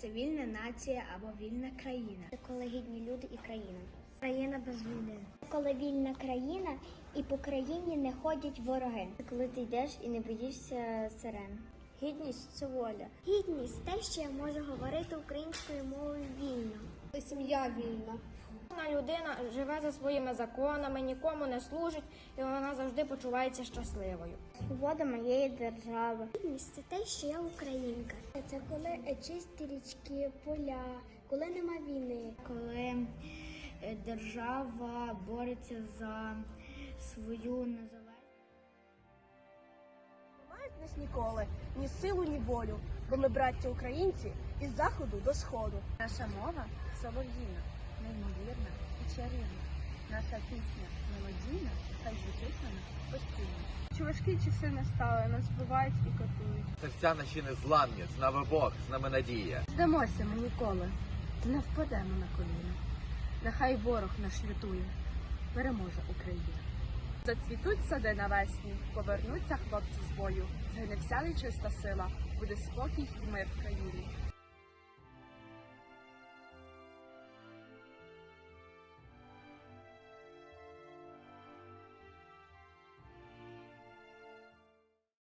Це вільна нація або вільна країна. Це коли гідні люди і країна. Країна без війни. Коли вільна країна і по країні не ходять вороги. Це коли ти йдеш і не боїшся сирен. Гідність це воля. Гідність те, що я можу говорити українською мовою вільно. Сім'я вільна. Кожна людина живе за своїми законами, нікому не служить, і вона завжди почувається щасливою. Свобода моєї держави. Гідність це те, що я українка. Це коли чисті річки, поля, коли нема війни. Коли е, держава бореться за свою незалежність. Нас ніколи ні силу, ні волю, бо ми браття українці із заходу до сходу. Наша мова солов'їна, неймовірна і чарівна. Наша пісня мелодійна, хай звучить вона постійно. Чи важкі часи настали, нас вбивають і катують. Серця наші незламні, з нами Бог, з нами надія. Здамося ми ніколи, не впадемо на коліна. Нехай ворог наш лютує, переможе Україна. Зацвітуть сади навесні, повернуться хлопці з бою. Згине вся нечиста сила, буде спокій і мир в країні.